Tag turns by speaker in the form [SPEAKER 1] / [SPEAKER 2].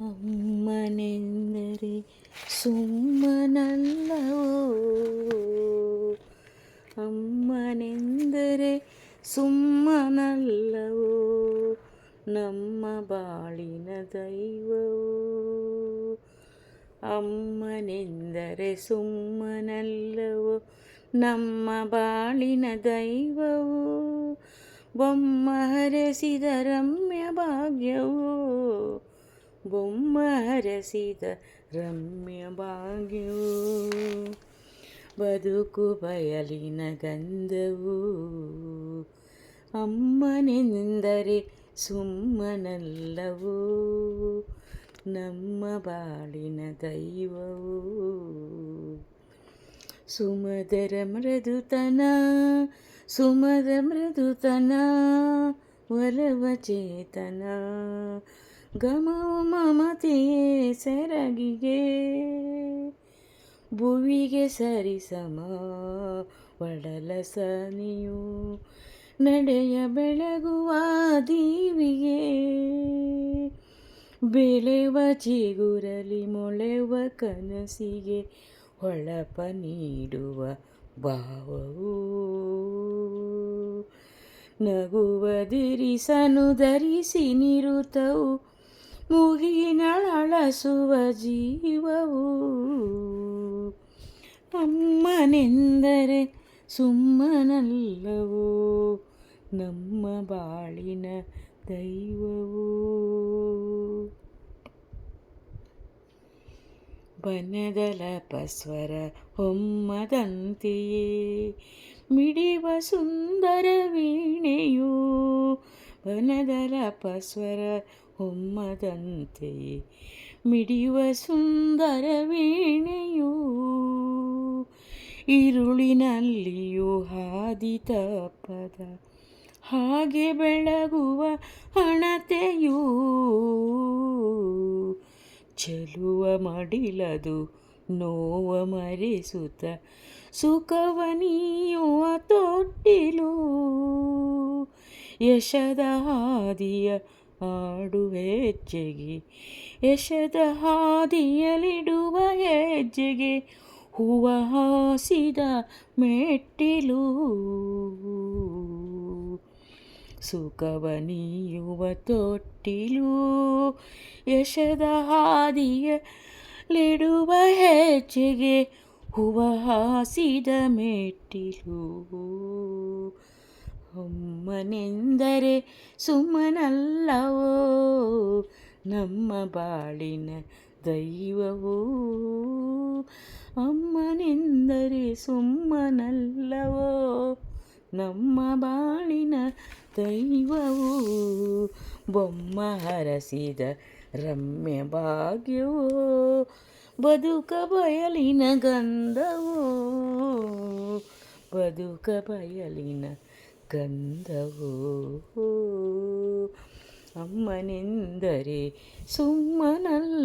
[SPEAKER 1] ಅಮ್ಮನೆಂದರೆ ಸುಮ್ಮನಲ್ಲವೋ? ಅಮ್ಮನೆಂದರೆ ಸುಮ್ಮನಲ್ಲವೋ? ನಮ್ಮ ಬಾಳಿನ ದೈವವು? ಅಮ್ಮನೆಂದರೆ ಸುಮ್ಮನಲ್ಲವೋ? ನಮ್ಮ ಬಾಳಿನ ದೈವವು? ಬೊಮ್ಮ ಹರಸಿದ ರಮ್ಯ ಭಾಗ್ಯವು. ಬೊಮ್ಮ ಹರಸಿದ ರಮ್ಯ ಭಾಗ್ಯವು. ಬದುಕು ಬಯಲಿನ ಗಂಧವು. ಅಮ್ಮನೆಂದರೆ ಸುಮ್ಮನಲ್ಲವು. ನಮ್ಮ ಬಾಳಿನ ದೈವವು. ಸುಮಧರ ಮೃದುತನ ಸುಮದ ಮೃದುತನ ಒಲವ ಚೇತನ. ಗಮವು ಮಮತೆಯೇ ಸೆರಗಿಗೆ, ಭುವಿಗೆ ಸರಿಸಮ ಒಡಲ ಸನಿಯು ನಡೆಯ ಬೆಳಗುವ ದೀವಿಗೆ. ಬೆಳೆವ ಚಿಗುರಲಿ, ಮೊಳೆವ ಕನಸಿಗೆ, ಹೊಳಪ ನೀಡುವ ಭಾವವು ನಗುವದಿರಿಸನು ಧರಿಸಿ ನಿರುತವು ಮುಗಿನಳಸುವ ಜೀವವು. ಅಮ್ಮನೆಂದರೆ ಸುಮ್ಮನಲ್ಲವೋ ನಮ್ಮ ಬಾಳಿನ ದೈವವು. ಬನದಲ ಪಸ್ವರ ಹೊಮ್ಮದಂತೆಯೇ ಮಿಡಿವ ಸುಂದರ ವೀಣೆಯು ವನದಲ ಪಸ್ವರ ಹೊಮ್ಮದಂತೆ ಮಿಡಿವ ಸುಂದರ ವೀಣೆಯು ಈರುಳಿನಲ್ಲಿಯೂ ಹಾದಿ ತಪ್ಪದ ಹಾಗೆ ಬೆಳಗುವ ಹಣತೆಯೂ ಚೆಲುವ ಮಡಿಲದು ನೋವ ಮರೆಸುತ್ತ ಸುಖವ ನೀಯುವ ತೊಟ್ಟಿಲು. ಯಶದ ಹಾದಿಯ ಆಡು ಹೆಜ್ಜೆಗೆ, ಯಶದ ಹಾದಿಯಲಿಡುವ ಹೆಜ್ಜೆಗೆ ಹೂವ ಹಾಸಿದ ಮೆಟ್ಟಿಲು. ಸುಖವ ನೀಯುವ ತೊಟ್ಟಿಲು, ಯಶದ ಹಾದಿಯಲಿಡುವ ಹೆಜ್ಜೆಗೆ ಹೂವ ಹಾಸಿದ ಮೆಟ್ಟಿಲು. ಅಮ್ಮನೆಂದರೆ ಸುಮ್ಮನಲ್ಲವೋ? ನಮ್ಮ ಬಾಳಿನ ದೈವವೋ? ಅಮ್ಮನೆಂದರೆ ಸುಮ್ಮನಲ್ಲವೋ? ನಮ್ಮ ಬಾಳಿನ ದೈವವು? ಬೊಮ್ಮ ಹರಸಿದ ರಮ್ಯ ಭಾಗ್ಯವೋ? ಬದುಕ ಬಯಲಿನ ಗಂಧವೋ ಬದುಕ ಬಯಲಿನ ಗಂಧವೋ. ಅಮ್ಮನೆಂದರೆ ಸುಮ್ಮನಲ್ಲವೋ